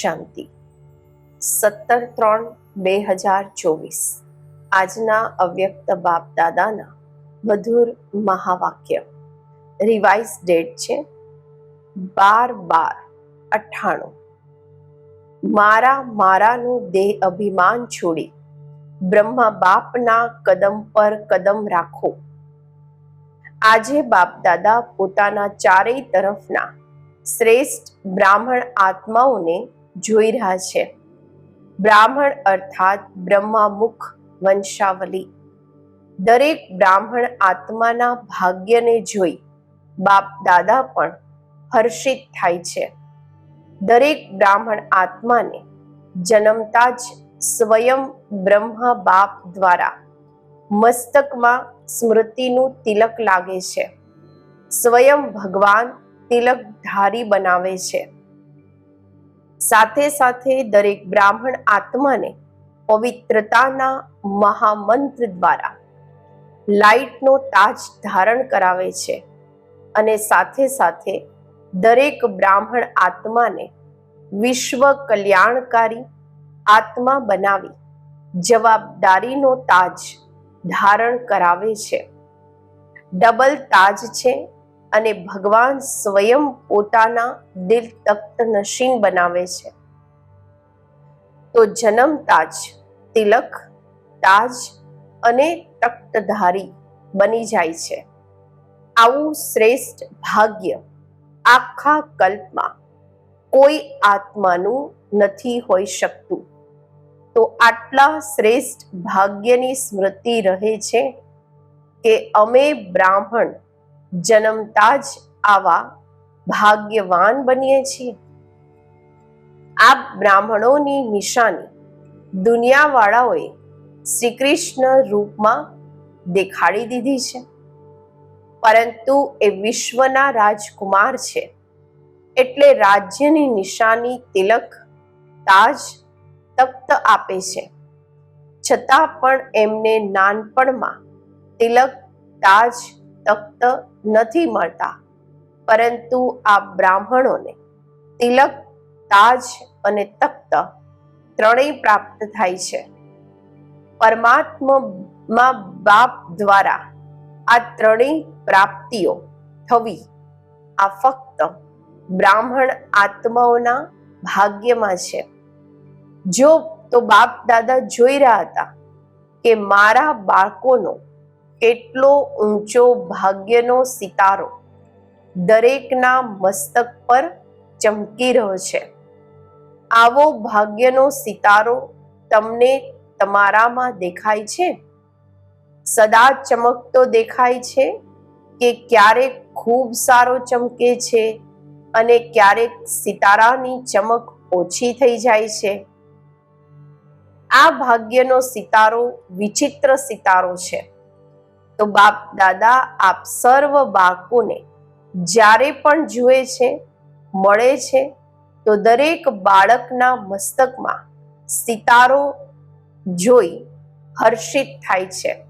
શાંતિ. સત્તર ત્રણ બે હજાર ચોવીસ. આજના અવ્યક્ત બાપ દાદાના મધુર મહાવાક્ય. રિવાઇઝ ડેટ છે બાર બાર અઠ્ઠાણું. મારા મારાનું દેહ અભિમાન છોડી બ્રહ્મા બાપના કદમ પર કદમ રાખો. આજે બાપ દાદા પોતાના ચારેય તરફના શ્રેષ્ઠ બ્રાહ્મણ આત્માઓને જોઈ રહ્યા છે. બ્રાહ્મણ અર્થાત બ્રહ્મામુખ વંશાવલી. દરેક બ્રાહ્મણ આત્માના ભાગ્યને જોઈ બાપ દાદા પણ હર્ષિત થાય છે. દરેક બ્રાહ્મણ આત્માને જન્મતા જ સ્વયં બ્રહ્મા બાપ દ્વારા મસ્તકમાં સ્મૃતિનું તિલક લાગે છે. સ્વયં ભગવાન તિલક ધારી બનાવે છે. સાથે સાથે દરેક બ્રાહ્મણ આત્માને પવિત્રતાના મહામંત્ર દ્વારા લાઈટનો તાજ ધારણ કરાવે છે અને સાથે સાથે દરેક બ્રાહ્મણ આત્માને વિશ્વ કલ્યાણકારી આત્મા બનાવી જવાબદારીનો તાજ ધારણ કરાવે છે. ડબલ તાજ છે અને ભગવાન સ્વયં પોતાના દિલ તખ્ત નશીન બનાવે છે. તો જન્મ તાજ, તિલક, તાજ અને તખ્તધારી બની જાય છે. આવું શ્રેષ્ઠ ભાગ્ય આખા કલ્પમાં કોઈ આત્માનું નથી હોઈ શકતું. તો આટલા શ્રેષ્ઠ ભાગ્યની સ્મૃતિ રહે છે કે અમે બ્રાહ્મણ જન્મતા જ આવા ભાગ્યવાન બનીએ છીએ. આ બ્રાહ્મણોની નિશાની દુનિયાવાળાઓએ શ્રી કૃષ્ણ રૂપમાં દેખાડી દીધી છે. પરંતુ એ વિશ્વના રાજકુમાર છે. એટલે રાજ્યની નિશાની તિલક તાજ તખ્ત આપે છે. છતાં પણ એમને નાનપણમાં તિલક તાજ તખ્ત નથી મળતા. પરંતુ આ બ્રાહ્મણોને તિલક, તાજ અને તખ્ત ત્રણેય પ્રાપ્ત થાય છે. પરમાત્મા બાપ દ્વારા આ ત્રણેય પ્રાપ્તિઓ થવી આ ફક્ત બ્રાહ્મણ આત્માઓના ભાગ્યમાં છે. જો તો બાપ દાદા જોઈ રહ્યા હતા કે મારા બાળકોનો કેટલો ઊંચો ભાગ્યનો સિતારો દરેકના મસ્તક પર ચમકી રહ્યો છે. આવો ભાગ્યનો સિતારો તમને તમારામાં દેખાય છે? સદા ચમકતો દેખાય છે કે ક્યારેક ખૂબ સારો ચમકે છે અને ક્યારેક સિતારાની ચમક ઓછી થઈ જાય છે? આ ભાગ્યનો સિતારો વિચિત્ર સિતારો છે. તો બાપ દાદા, આપ સર્વ બાળકોને જ્યારે પણ જુએ છે, મળે છે, તો દરેક બાળકના મસ્તકમાં સિતારો જોઈ હર્ષિત થાય છે.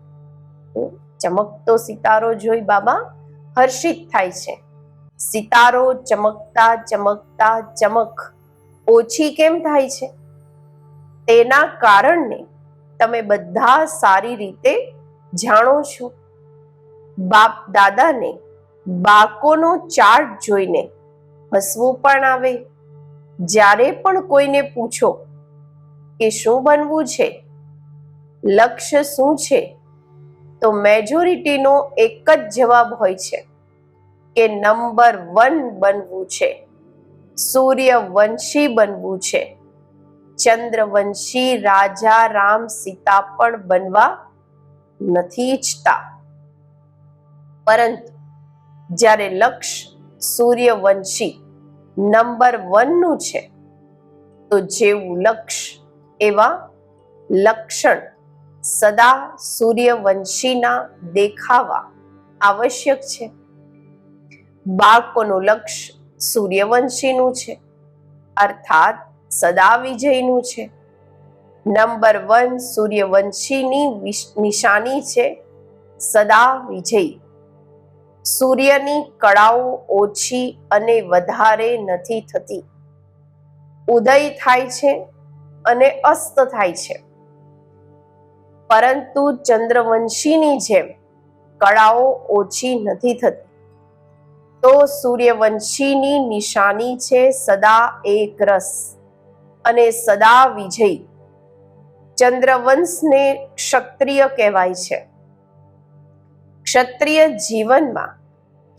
ચમકતો સિતારો જોઈ બાબા, હર્ષિત થાય છે. સિતારો ચમકતા ચમકતા, ચમક ઓછી કેમ થાય છે? તેના કારણને તમે બધા સારી રીતે જાણો છો? બાપ દાદાને બાળકોનો ચાર્ટ જોઈને હસવું પણ આવે. જ્યારે પણ કોઈને પૂછો કે શું બનવું છે? લક્ષ્ય શું છે? તો મેજોરિટીનો એક જ જવાબ હોય છે કે નંબર વન બનવું છે, સૂર્યવંશી બનવું છે, ચંદ્રવંશી રાજા રામ સીતા પણ બનવા નથી ઈચ્છતા. પરંતુ જ્યારે લક્ષ સૂર્યવંશી નંબર વનનું છે, તો જેવું લક્ષ એવા લક્ષણ સદા સૂર્યવંશીના દેખાવા આવશ્યક છે. બાળકોનું લક્ષ સૂર્યવંશીનું છે, અર્થાત સદા વિજયનું છે. નંબર વન સૂર્યવંશીની નિશાની છે સદા વિજય. સૂર્યની કળાઓ ઓછી અને વધારે નથી થતી. ઉદય થાય છે અને અસ્ત થાય છે. પરંતુ ચંદ્રવંશીની જેમ કળાઓ ઓછી નથી થતી. તો સૂર્યવંશીની નિશાની છે સદા એક રસ અને સદા વિજય. ચંદ્રવંશને ક્ષત્રિય કહેવાય છે. ક્ષત્રિય જીવનમાં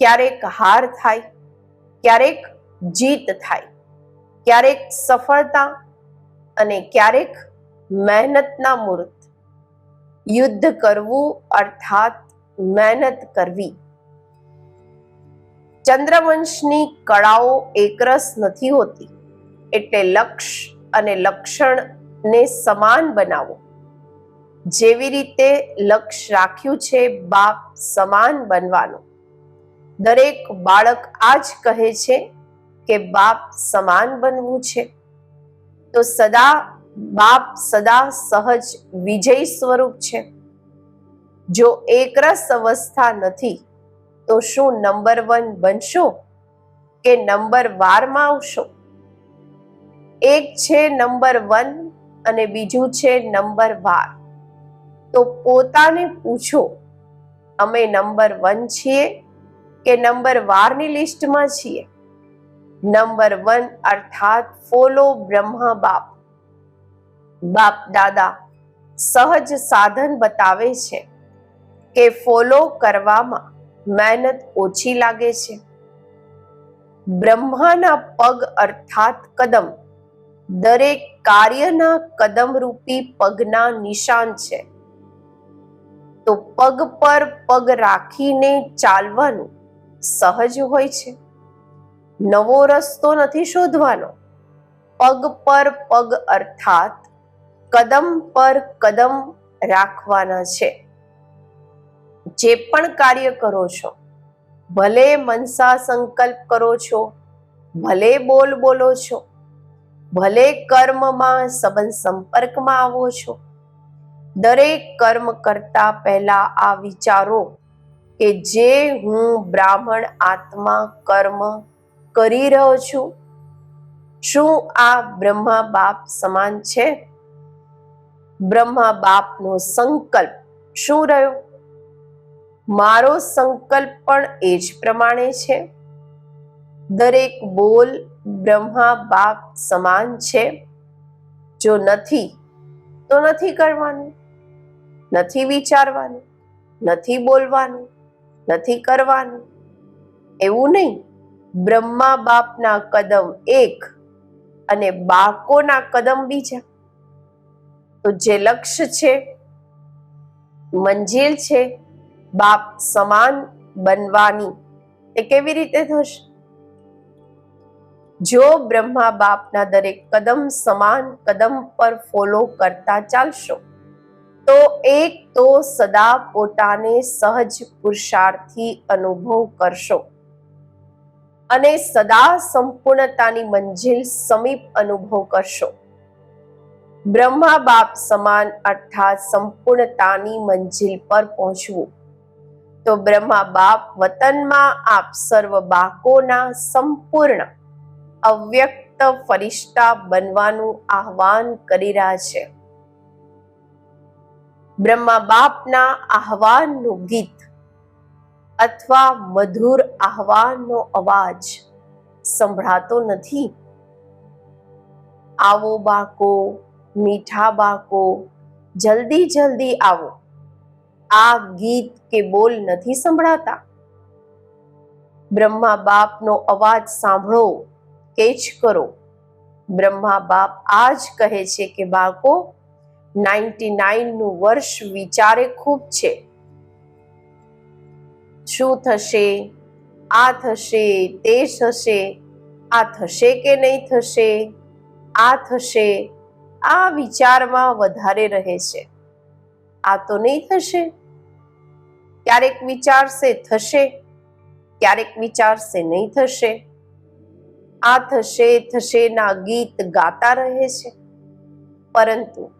ક્યારેક હાર થાય, ક્યારેક જીત થાય, ક્યારેક સફળતા અને ક્યારેક મહેનતના મૂર્ત યુદ્ધ કરવું અર્થાત મહેનત કરવી. ચંદ્રવંશની કળાઓ એકરસ નથી હોતી, એટલે લક્ષ અને લક્ષણને સમાન બનાવો. જેવી રીતે લક્ષ્ય રાખ્યું છે બાપ સમાન બનવાનું. દરેક બાળક આ જ કહે છે કે બાપ સમાન બનવું છે. તો સદા, બાપ સદા સહજ વિજય સ્વરૂપ છે. જો એકરસ અવસ્થા નથી, તો શું નંબર વન બનશો કે નંબર વારમાં આવશો? એક છે નંબર વન અને બીજું છે નંબર વાર તો પોતાને પૂછો, અમે નંબર વન છીએ કે નંબર વારની લિસ્ટમાં છીએ? નંબર વન અર્થાત ફોલો બ્રહ્મા બાપ. બાપ દાદા, સહજ સાધન બતાવે છે કે ફોલો કરવામાં મહેનત ઓછી લાગે છે. બ્રહ્માના પગ અર્થાત કદમ દરેક કાર્યના કદમરૂપી પગના નિશાન છે. તો પગ પર પગ રાખીને ચાલવાનું સહજ હોય છે? નવો રસ્તો નથી શોધવાનો. પગ પર પગ અર્થાત કદમ પર કદમ રાખવાના છે. જે પણ કાર્ય કરો છો, ભલે મનસા સંકલ્પ કરો છો, ભલે બોલ બોલો છો ભલે કર્મમાં સંબંધ સંપર્કમાં આવો છો. દરેક કર્મ કરતા પહેલા આ વિચારો કે જે હું બ્રાહ્મણ આત્મા કર્મ કરી રહ્યો છું. શું આ બ્રહ્મા બાપ સમાન છે? બ્રહ્મા બાપનો સંકલ્પ શું રહ્યો? મારો સંકલ્પ પણ એ જ પ્રમાણે છે. દરેક બોલ બ્રહ્મા બાપ સમાન છે. જો નથી, તો નથી કરવાનું. નથી વિચારવાનું, નથી બોલવાનું, નથી કરવાનું. એવું નહીં. બ્રહ્મા બાપના કદમ એક અને બાકોના કદમ બીજા. તો જે લક્ષ્ય છે, મંજિલ છે, બાપ સમાન બનવાની, તે કેવી રીતે થશે? જો બ્રહ્મા બાપના દરેક કદમ સમાન કદમ પર ફોલો કરતા ચાલશો, તો એક તો સદા પોતાને સહજ પુરુષાર્થી અનુભવ કરશો. અને સદા સંપૂર્ણતાની મંજિલ સમીપ અનુભવ કરશો. બ્રહ્મા બાપ સમાન અર્થાત સંપૂર્ણતાની મંજિલ પર પહોંચવું. તો બ્રહ્મા બાપ વતનમાં આપ સર્વ બાકોના સંપૂર્ણ અવ્યક્ત ફરિશ્તા બનવાનું આહવાન કરી રહ્યા છે. બ્રહ્મા બાપના આહવાનનું ગીત અથવા મધુર આહવાનનો અવાજ સંભળાતો નથી. આવો બાકો, મીઠા બાકો, જલ્દી જલ્દી આવો. આ ગીત કે બોલ નથી સંભળાતા. બ્રહ્મા બાપનો અવાજ સાંભળો. કેચ કરો. બ્રહ્મા બાપ આ જ કહે છે કે બાળકો, નાઇન્ટી નાઇનનું વર્ષ વિચારે ખૂબ છે. શું થશે? આ થશે, તે થશે, આ થશે કે નહીં થશે? આ થશે, આ વિચારમાં વધારે રહે છે. આ તો નહીં થશે. ક્યારેક વિચારશે થશે, ક્યારેક વિચારશે નહીં થશે. આ થશે થશે ના ગીત ગાતા રહે છે. પરંતુ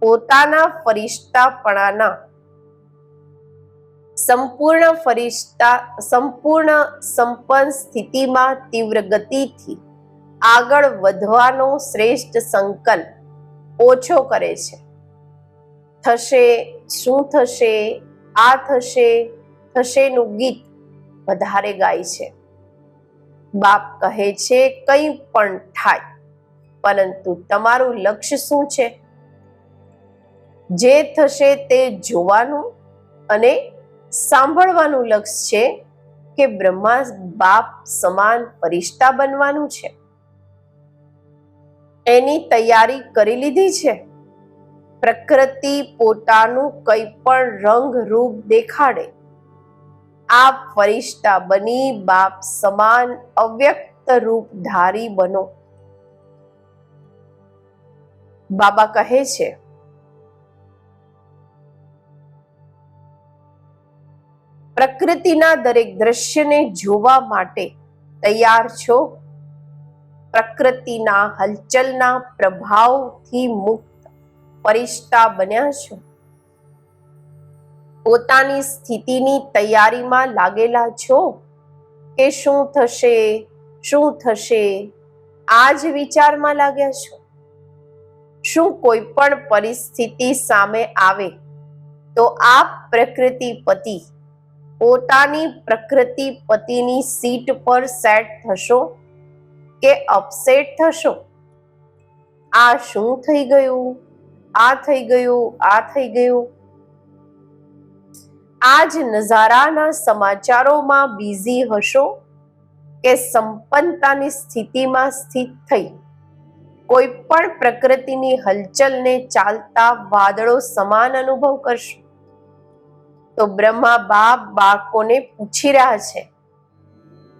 પોતાના ફરિશ્તાપણાના સંપૂર્ણ ફરિશ્તા, સંપૂર્ણ સંપન્ન સ્થિતિમાં તીવ્ર ગતિથી આગળ વધવાનો શ્રેષ્ઠ સંકલ્પ ઓછો કરે છે. થશે, શું થશે, આ થશે, થશેનું ગીત વધારે ગાય છે. બાપ કહે છે, કંઈ પણ થાય, પરંતુ તમારું લક્ષ્ય શું છે? જે થશે તે જોવાનું અને સાંભળવાનું લક્ષ્ય છે કે બ્રહ્મા બાપ સમાન ફરિશ્તા બનવાનું છે. એની તૈયારી કરી લીધી છે. પ્રકૃતિ પોતાનું કંઈ પણ રંગ રૂપ દેખાડે આપ ફરિશ્તા બની, બાપ સમાન, અવ્યક્ત રૂપ ધારી બનો. બાબા કહે છે, પ્રકૃતિના દરેક દ્રશ્યને જોવા માટે તૈયાર છો. પ્રકૃતિના હલચલના પ્રભાવથી મુક્ત ફરિશ્તા બન્યા છો. પોતાની સ્થિતિની તૈયારીમાં લાગેલા છો કે શું થશે શું થશે? આ જ વિચારમાં લાગ્યા છો? શું કોઈ પણ પરિસ્થિતિ સામે આવે તો આપ પ્રકૃતિ પતિ પોતાની પ્રકૃતિ પતિની સીટ પર સેટ થશો કે અપસેટ થશો? આ શું થઈ ગયું? આ થઈ ગયું, આ થઈ ગયું આ નજારાના સમાચારોમાં બિઝી હશો કે સંપન્નતાની સ્થિતિમાં સ્થિત થઈ? કોઈ પણ પ્રકૃતિની હલચલને ચાલતા વાદળો સમાન અનુભવ કરશો? તો બ્રહ્મા બાપ બાળકોને પૂછી રહ્યા છે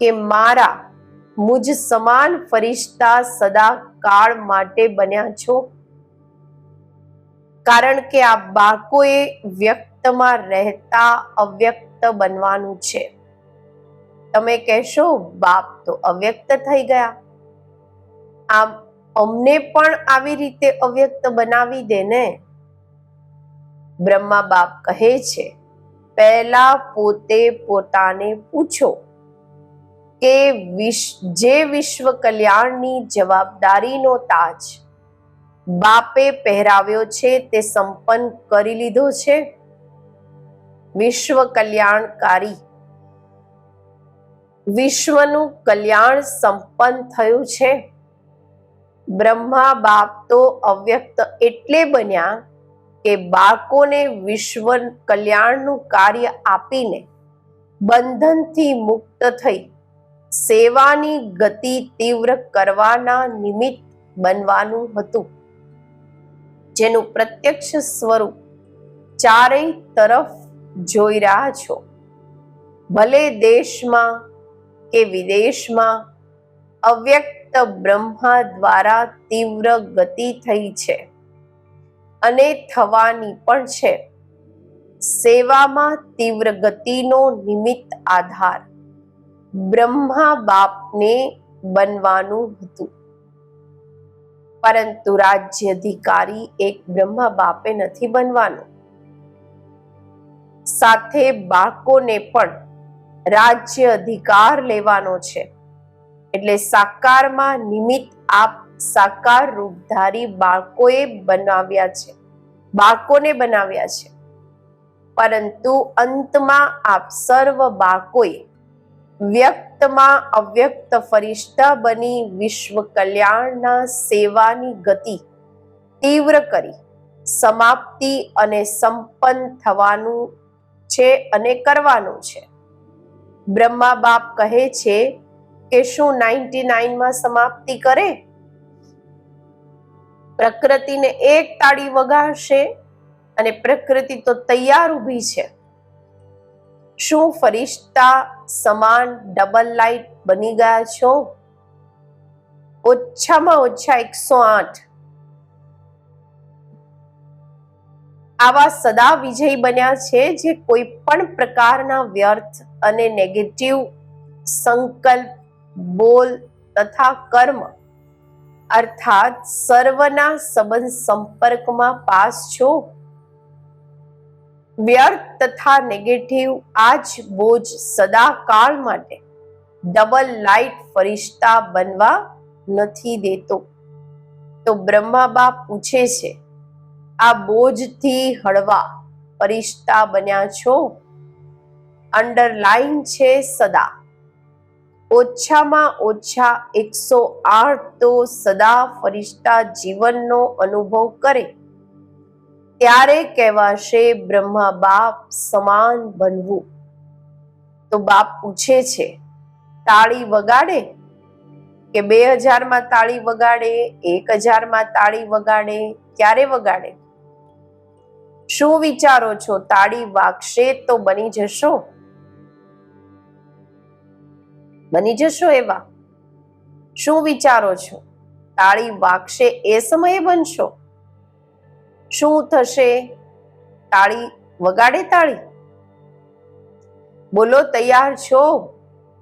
કે મારા મુજ સમાન ફરિશ્તા સદા કાળ માટે બન્યા છો? કારણ કે આ બાળકોએ વ્યક્તમાં રહેતા અવ્યક્ત બનવાનું છે. તમે કહેશો, બાપ તો અવ્યક્ત થઈ ગયા. આમ, અમને પણ આવી રીતે અવ્યક્ત બનાવી દે ને? બ્રહ્મા બાપ કહે છે, પહેલા પોતે પોતાને પૂછો કે જે વિશ્વ કલ્યાણની જવાબદારીનો તાજ બાપે પહેરાવ્યો છે તે સંપન્ન કરી લીધો છે? વિશ્વ કલ્યાણકારી વિશ્વનું કલ્યાણ સંપન્ન થયું છે. બ્રહ્મા બાપ તો અવ્યક્ત એટલે બન્યા કે બાળકોને વિશ્વ કલ્યાણનું કાર્ય આપીને બંધનથી મુક્ત થઈ સેવાની ગતિ તીવ્ર કરવાના નિમિત્ત બનવાનું હતું. જેનું પ્રત્યક્ષ સ્વરૂપ ચારેય તરફ જોઈ રહ્યા છો. ભલે દેશમાં કે વિદેશમાં અવ્યક્ત બ્રહ્મા દ્વારા તીવ્ર ગતિ થઈ છે અને થવાની પણ છે. સેવામાં તીવ્ર ગતિનો નિમિત્ત આધાર બ્રહ્મા બાપને બનવાનું હતું. પરંતુ રાજ્ય અધિકારી એક બ્રહ્મા બાપે નથી બનવાનું. સાથે બાળકોને પણ રાજ્ય અધિકાર લેવાનો છે. એટલે સાકારમાં નિમિત્ત આપ સાકાર રૂપધારી બાળકોએ બનાવ્યા છે. બાળકોને બનાવ્યા છે. પરંતુ અંતમાં આપ સર્વ બાળકોએ વ્યક્તમાં અવ્યક્ત ફરિશ્તા બની વિશ્વ કલ્યાણના સેવાની ગતિ તીવ્ર કરી, સમાપ્તિ અને સંપન્ન થવાનું છે અને કરવાનું છે. બ્રહ્મા બાપ કહે છે કે શું નાઇન્ટી નાઇનમાં સમાપ્તિ કરે? પ્રકૃતિને એક તાળી વગાડશે અને પ્રકૃતિ તો તૈયાર ઊભી છે. શું ફરિશ્તા સમાન ડબલ લાઇટ બની ગયા છો? ઓછામાં ઓછા એકસો આઠ આવા સદા વિજયી બન્યા છે જે કોઈ પણ પ્રકારના વ્યર્થ અને નેગેટિવ સંકલ્પ, બોલ તથા કર્મ, અર્થાત સર્વના સંબંધ સંપર્કમાં પાસ છો. વ્યર્થ તથા નેગેટિવ આ જ બોજ સદા કાળ માટે ડબલ લાઇટ ફરિશ્તા બનવા નથી દેતો. તો બ્રહ્મા બાપ પૂછે છે આ બોજથી હળવા પરિશ્તા બન્યા છો? અંડરલાઈન છે સદા. ઓછામાં ઓછા એકસો આઠ તો સદા ફરિશ્તા જીવનનો અનુભવ કરે. ત્યારે કહેવાશે બ્રહ્મા બાપ સમાન બનવું. તો બાપ પૂછે છે, તાળી વગાડે? કે બે હજારમાં તાળી વગાડે, એક હજારમાં તાળી વગાડે, ક્યારે વગાડે? શું વિચારો છો? તાળી વાગશે તો બની જશો? બની જશો એવા? શું વિચારો છો? તાળી વાગશે એ સમયે બનશો? શું થશે? તાળી વગાડે તાળી? બોલો, તૈયાર છો?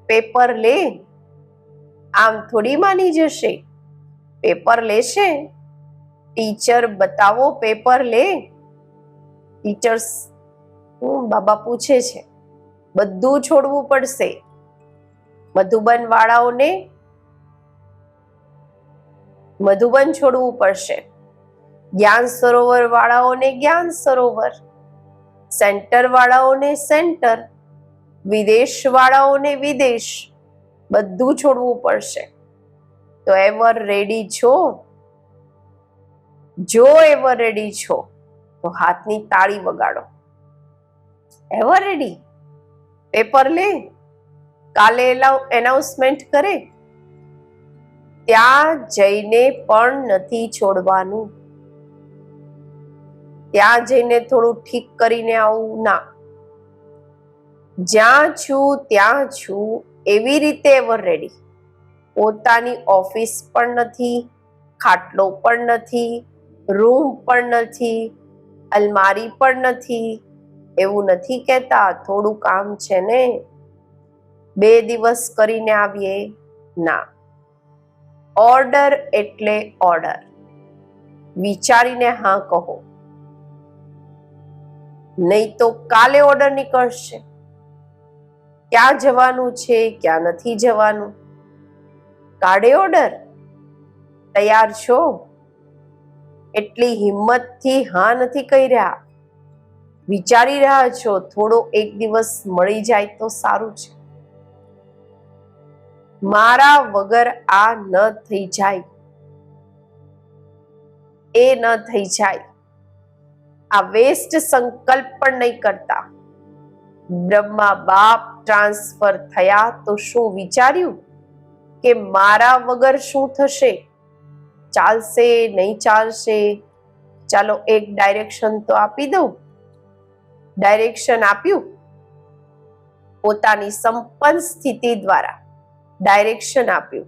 પેપર લે? આમ થોડી માની જશે. પેપર લેશે? ટીચર બતાવો પેપર લે? ટીચર્સ બાબા પૂછે છે, બધું છોડવું પડશે. મધુબન વાળાઓને મધુબન છોડવું પડશે. જ્ઞાન સરોવર વાળાઓને જ્ઞાન સરોવર, સેન્ટર વાળાઓને સેન્ટર, વિદેશ વાળાઓને વિદેશ, બધું છોડવું પડશે. તો એવર રેડી છો? જો એવર રેડી છો તો હાથની તાળી વગાડો. એવર રેડી પેપર લે? કાલે એનાઉન્સમેન્ટ કરે? ત્યાં જઈને પણ નથી છોડવાનું. ત્યાં જઈને થોડું ઠીક કરીને આવું ના. જ્યાં છું, ત્યાં છું, એવી રીતે એવર રેડી પોતાની ઓફિસ પણ નથી, ખાટલો પણ નથી રૂમ પણ નથી અલમારી પણ નથી, એવું નથી કહેતા, થોડું કામ છે ને. બે દિવસ કરીને આવીએ? ના. ઓર્ડર એટલે ઓર્ડર. વિચારીને હા કહો. નહીં તો કાલે ઓર્ડર નીકળશે. ક્યાં જવાનું છે, ક્યાં નથી જવાનું? કાઢે ઓર્ડર? તૈયાર છો? એટલી હિંમતથી હા નથી કહી રહ્યા. વિચારી રહ્યા છો, થોડો એક દિવસ મળી જાય તો સારું છે. મારા વગર આ ન થઈ જાય. એ ન થઈ જાય. આ વેસ્ટ સંકલ્પ પણ નહીં કરતા. બ્રહ્મા બાપ ટ્રાન્સફર થયા તો શું વિચાર્યું? કે મારા વગર શું થશે? ચાલશે, નહીં ચાલશે? ચાલો એક ડાયરેક્શન તો આપી દઉં. ડાયરેક્શન આપ્યું. પોતાની સંપન્ન સ્થિતિ દ્વારા ડાયરેક્શન આપ્યું.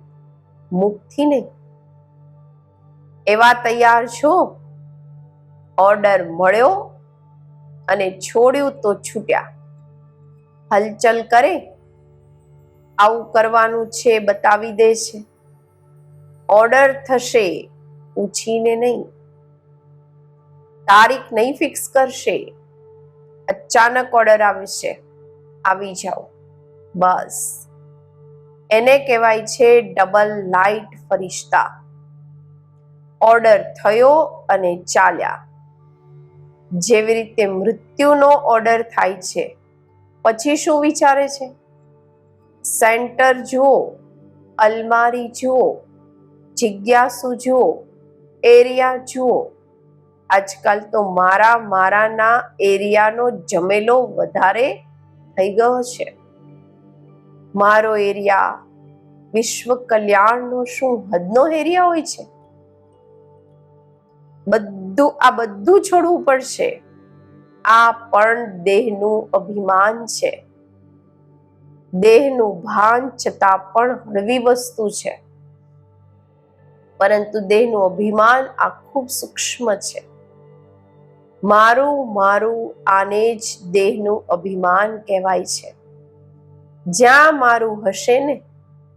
મુખથી નહીં. એવા તૈયાર છો? ઓર્ડર મળ્યો અને છોડ્યું તો છૂટ્યા. હલચલ કરે. આવું કરવાનું છે, બતાવી દે છે. ઓર્ડર થશે, પૂછીને નહીં. તારીખ નહીં ફિક્સ કરશે, અચાનક ઓર્ડર આવશે આવી જાઓ. બસ. એને કહેવાય છે ડબલ લાઇટ ફરિશ્તા. ઓર્ડર થયો અને ચાલ્યા. જેવી રીતે મૃત્યુનો ઓર્ડર થાય છે, પછી શું વિચારે છે? સેન્ટર જુઓ, અલમારી જુઓ જિજ્ઞાસુ જુઓ, એરિયા જુઓ. આજકાલ તો મારા મારાના એરિયાનો જમેલો વધારે થઈ ગયો છે મારો એરિયા વિશ્વ કલ્યાણનો શું હદનો એરિયા હોય છે? બધું, આ બધું છોડવું પડશે. આ પણ દેહનું અભિમાન છે. દેહનું ભાન છતાં પણ હળવી વસ્તુ છે. પરંતુ દેહનું અભિમાન આ ખૂબ સૂક્ષ્મ છે. મારું મારું આને જ દેહનું અભિમાન કહેવાય છે. જ્યાં મારું હશે ને,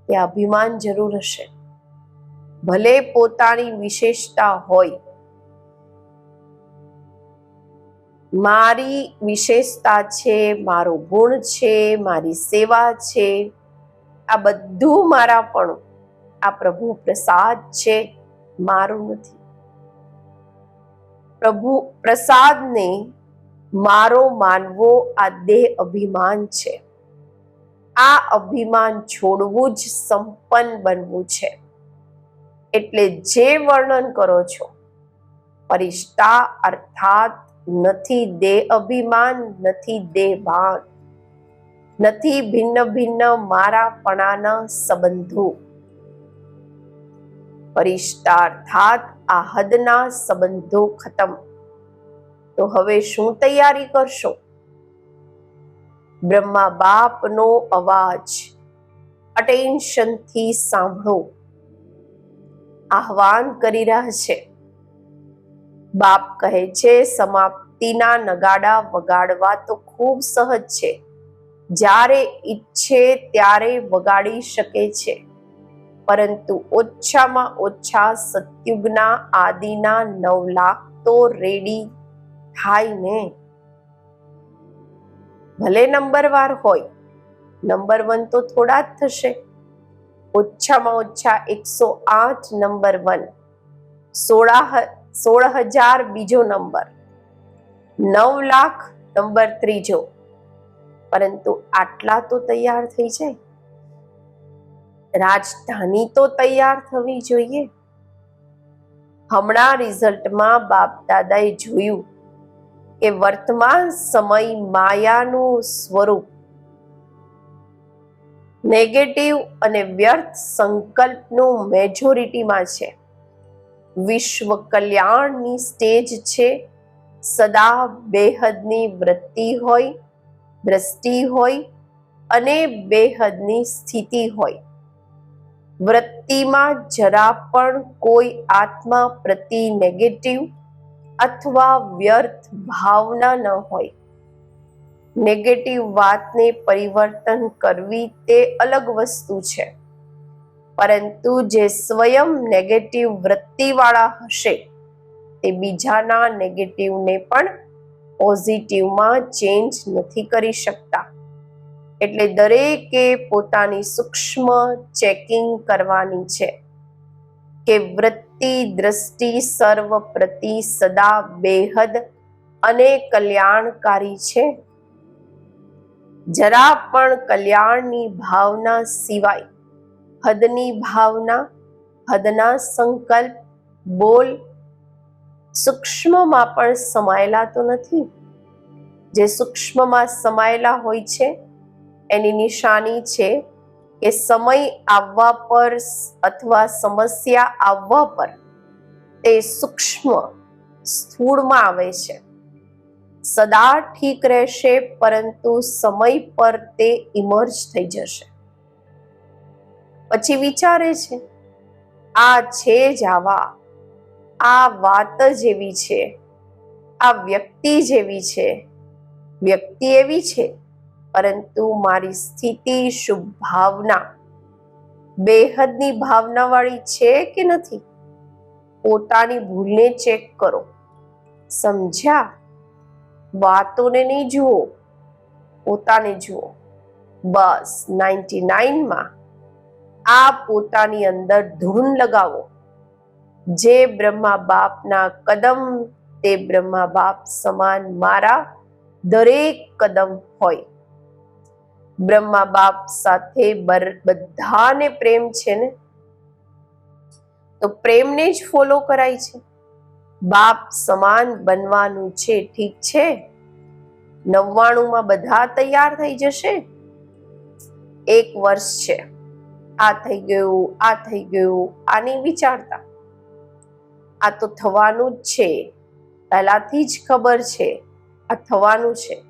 ત્યાં અભિમાન જરૂર હશે. ભલે પોતાની વિશેષતા હોય. મારી વિશેષતા છે, મારો ગુણ છે, મારી સેવા છે. આ બધું મારા પણ આ પ્રભુ પ્રસાદ છે, મારું નથી. પ્રભુ પ્રસાદને મારો માનવો આ દેહ અભિમાન છે. આ અભિમાન છોડવું જ સંપન્ન બનવું છે. એટલે જે વર્ણન કરો છો, પરિષ્ઠા અર્થાત નથી દેહ અભિમાન, નથી દેહ ભાન. નથી ભિન્ન ભિન્ન મારાપણાના સંબંધો. પરિષ્ઠા અર્થાત આ હદના સંબંધો ખતમ. તો હવે શું તૈયારી કરશો? બ્રહ્મા બાપનો અવાજ. અટેન્શનથી સાંભળો. આહવાન કરી રહ્યા છે. બાપ કહે છે, સમાપ્તિના નગાડા વગાડવા તો ખૂબ સહજ છે. જ્યારે ઈચ્છે ત્યારે વગાડી શકે છે. પરંતુ ઓછામાં ઓછા સતયુગના આદિના નવ લાખ તો રેડી થાય ને. ભલે નંબરવાર હોય, નંબર વન તો થોડા જ થશે. ઓછામાં ઓછા એકસો આઠ નંબર વન, સોળા સોળ હજાર બીજો નંબર, નવ લાખ નંબર ત્રીજો. પરંતુ આટલા તો તૈયાર થઈ જાય. રાજધાની તો તૈયાર થવી જોઈએ. હમણાં રિઝલ્ટમાં બાપ દાદાએ જોયું કે વર્તમાન સમય માયાનું સ્વરૂપ. નેગેટિવ અને વ્યર્થ સંકલ્પનું મેજોરિટીમાં છે. વિશ્વ કલ્યાણની સ્ટેજ છે. સદા બેહદની વૃત્તિ હોય, દ્રષ્ટિ હોય અને બેહદની સ્થિતિ હોય. વૃત્તિમાં જરા પણ કોઈ આત્મા પ્રતિ નેગેટિવ અથવા વ્યર્થ ભાવના ન હોય. નેગેટિવ વાતને પરિવર્તન કરવી તે અલગ વસ્તુ છે. પરંતુ જે સ્વયં નેગેટિવ વૃત્તિવાળા હશે, તે બીજાના નેગેટિવને પણ પોઝિટિવમાં ચેન્જ નથી કરી શકતા. એટલે દરેકે પોતાની સૂક્ષ્મ ચેકિંગ કરવાની છે કે વૃત્તિ દ્રષ્ટિ સર્વ પ્રતિ સદા બેહદ અને કલ્યાણકારી છે. જરા પણ કલ્યાણની ભાવના સિવાય હદની ભાવના, હદના સંકલ્પ, બોલ સૂક્ષ્મમાં પણ સમાયેલા તો નથી. જે સૂક્ષ્મમાં સમાયેલા હોય છે એની નિશાની છે કે સમય આવવા પર અથવા સમસ્યા આવવા પર તે સૂક્ષ્મ સ્થૂળમાં આવે છે. સદા ઠીક રહેશે પરંતુ સમય પર તે ઇમર્જ થઈ જશે. પછી વિચારે છે, આ છે જ આવા. આ વાત જેવી છે. આ વ્યક્તિ જેવી છે. વ્યક્તિ એવી છે પરંતુ મારી સ્થિતિ શુભ ભાવના, બેહદની ભાવનાવાળી છે કે નથી? પોતાની ભૂલને ચેક કરો. સમજ્યા? વાતોને નહીં જુઓ, પોતાને જુઓ. બસ નાઇન્ટી નાઇનમાં આ પોતાની અંદર ધૂન લગાવો. જે બ્રહ્મા બાપના કદમ, તે બ્રહ્મા બાપ સમાન મારા દરેક કદમ હોય. બ્રહ્મા બાપ સાથે બધાને પ્રેમ છે ને? તો પ્રેમને જ ફોલો કરાય છે. બાપ સમાન બનવાનું છે, ઠીક છે? નવ્વાણુંમાં બધા તૈયાર થઈ જશે? એક વર્ષ છે. આ થઈ ગયું, આ થઈ ગયું, આની વિચારતા. આ તો થવાનું જ છે. પહેલાથી જ ખબર છે. આ થવાનું છે.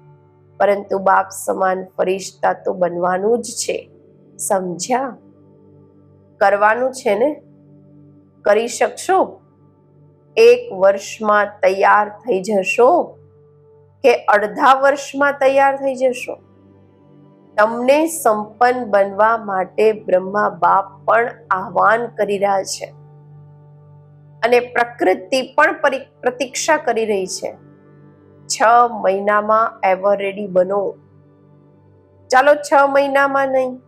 પરંતુ બાપ સમાન ફરિશ્તા તો બનવાનું જ છે. સમજ્યા? કરવાનું છે ને? કરી શકશો? એક વર્ષમાં તૈયાર થઈ જશો? કે અડધા વર્ષમાં તૈયાર થઈ જશો? તમને સંપન્ન બનવા માટે બ્રહ્મા બાપ પણ આહવાન કરી રહ્યા છે. અને પ્રકૃતિ પણ પ્રતીક્ષા કરી રહી છે. છ મહિનામાં એવર રેડી બનો. ચાલો છ મહિનામાં નહીં,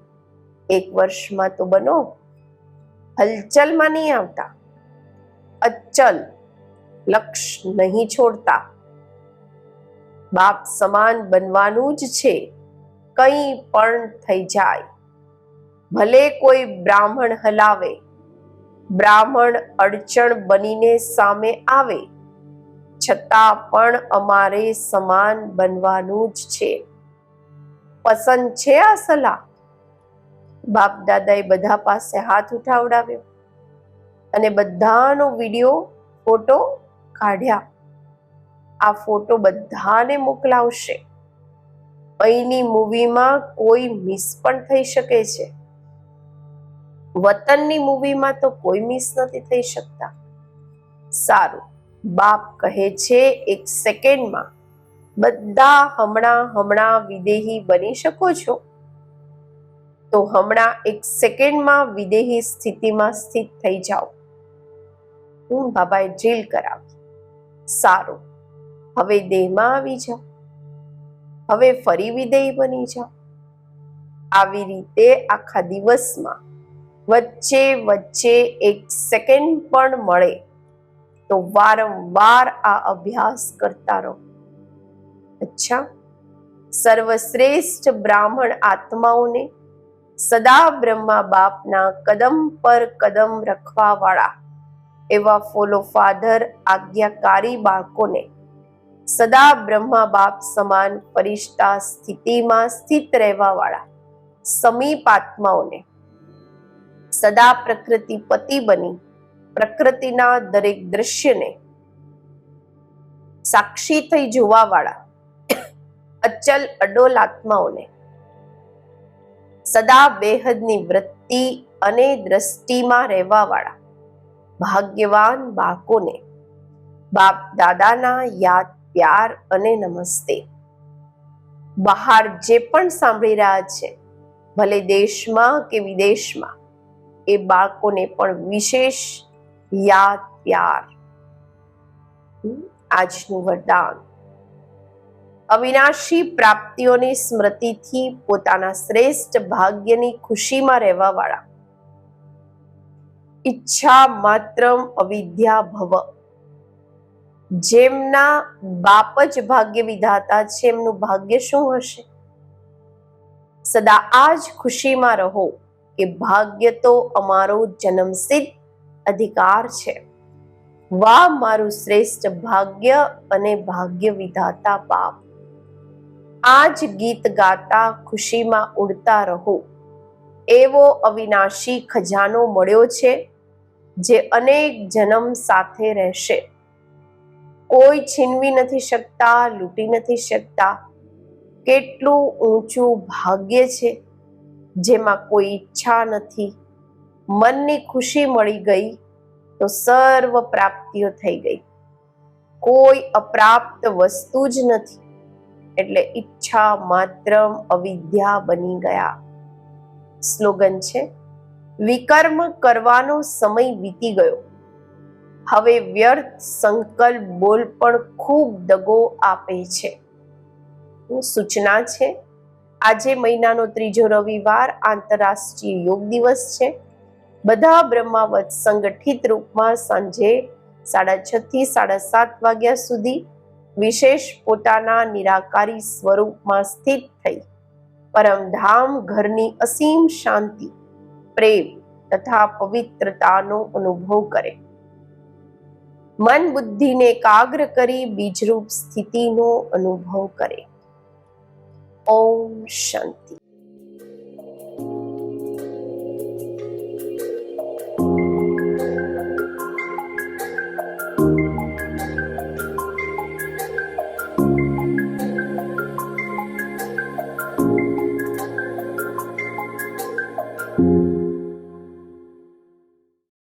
એક વર્ષમાં તો બનો. હલચલમાં નહીં આવતા. અચલ, લક્ષ નહીં છોડતા. બાપ સમાન બનવાનું જ છે, કંઈ પણ થઈ જાય. ભલે કોઈ બ્રાહ્મણ હલાવે, બ્રાહ્મણ અડચણ બનીને સામે આવે છતાં પણ અમારે સમાન બનવાનું જ છે. પસંદ છે આ સલાહ? બાપ દાદાએ બધા પાસે હાથ ઉઠાવડાવ્યો અને બધાનો વીડિયો, ફોટો કાઢ્યા. આ ફોટો બધાને મોકલાવશે. અહીંની મૂવીમાં કોઈ મિસ પણ થઈ શકે છે. વતનની મૂવીમાં તો કોઈ મિસ નથી થઈ શકતા. સારું. બાપ કહે છે, એક સેકન્ડમાં બધા હમણાં હમણાં વિદેહી બની શકો છો. તો હમણાં એક સેકન્ડમાં વિદેહી સ્થિતિમાં સ્થિત થઈ જાઓ. હું બાબાએ ડ્રીલ કરાવી. સારું. હવે દેહમાં આવી જાઓ. હવે ફરી વિદેહી બની જાઓ. આવી રીતે આખા દિવસમાં વચ્ચે વચ્ચે એક સેકન્ડ પણ મળે. તો વારંવાર આ અભ્યાસ કરતા રહો. અચ્છા. સર્વશ્રેષ્ઠ બ્રાહ્મણ આત્માઓને સદા બ્રહ્મા બાપના કદમ પર કદમ રખવા વાળા એવા ફોલો ફાધર આજ્ઞાકારી બાળકોને સદા બ્રહ્મા બાપ સમાન પરિષ્ઠા સ્થિતિમાં સ્થિત રહેવા વાળા સમીપ આત્માઓને સદા પ્રકૃતિ પતિ બની પ્રકૃતિના દરેક દ્રશ્યને સાક્ષી થઈ જોવા વાળા અચલ અડોલ આત્માઓને સદા બેહદની વૃત્તિ અને દ્રષ્ટિમાં રહેવા વાળા ભાગ્યવાન બાળકોને બાપ દાદાના યાદ, પ્યાર અને નમસ્તે. બહાર જે પણ સાંભળી રહ્યા છે, ભલે દેશમાં કે વિદેશમાં, એ બાળકોને પણ વિશેષ યાદ પ્યાર. આજનું વરદાન. અવિનાશી પ્રાપ્તિઓની સ્મૃતિથી પોતાના શ્રેષ્ઠ ભાગ્યની ખુશીમાં રહેવા વાળા ઈચ્છા માત્રમ અવિદ્યા ભવ. જેમના બાપ જ ભાગ્ય વિધાતા છે, એમનું ભાગ્ય શું હશે? સદા આ જ ખુશીમાં રહો કે ભાગ્ય તો અમારો જન્મસિદ્ધ અધિકાર છે. વા મારું શ્રેષ્ઠ ભાગ્ય અને ભાગ્ય વિધાતા બાપ આ જ ગીત ગાતા ખુશીમાં ઉડતા રહો. એવો અવિનાશી ખજાનો મળ્યો છે, જે અનેક જન્મ સાથે રહેશે. કોઈ છીનવી નથી શકતા, લૂંટી નથી શકતા. કેટલું ઊંચું ભાગ્ય છે, જેમાં કોઈ ઈચ્છા નથી. મનની ખુશી મળી ગઈ તો સર્વ પ્રાપ્તિઓ થઈ ગઈ. કોઈ અપ્રાપ્ત વસ્તુ જ નથી. એટલે ઈચ્છા માત્ર અવિદ્યા બની ગયા. સ્લોગન છે, વિકર્મ કરવાનો સમય વીતી ગયો. હવે વ્યર્થ સંકલ્પ બોલ પણ ખૂબ દગો આપે છે. સૂચના છે? આજે મહિનાનો ત્રીજો રવિવાર આંતરરાષ્ટ્રીય યોગ દિવસ છે. બધા બ્રહ્માવત સંગઠિત રૂપમાં સાંજે સાડા છ થી સાડા સાત વાગ્યા સુધી વિશેષ પોતાના નિરાકારી સ્વરૂપમાં સ્થિત થઈ. પરમધામ ઘરની અસીમ શાંતિ, પ્રેમ તથા પવિત્રતાનો અનુભવ કરે. મન બુદ્ધિને એકાગ્ર કરી બીજરૂપ સ્થિતિનો અનુભવ કરે. ઓમ શાંતિ.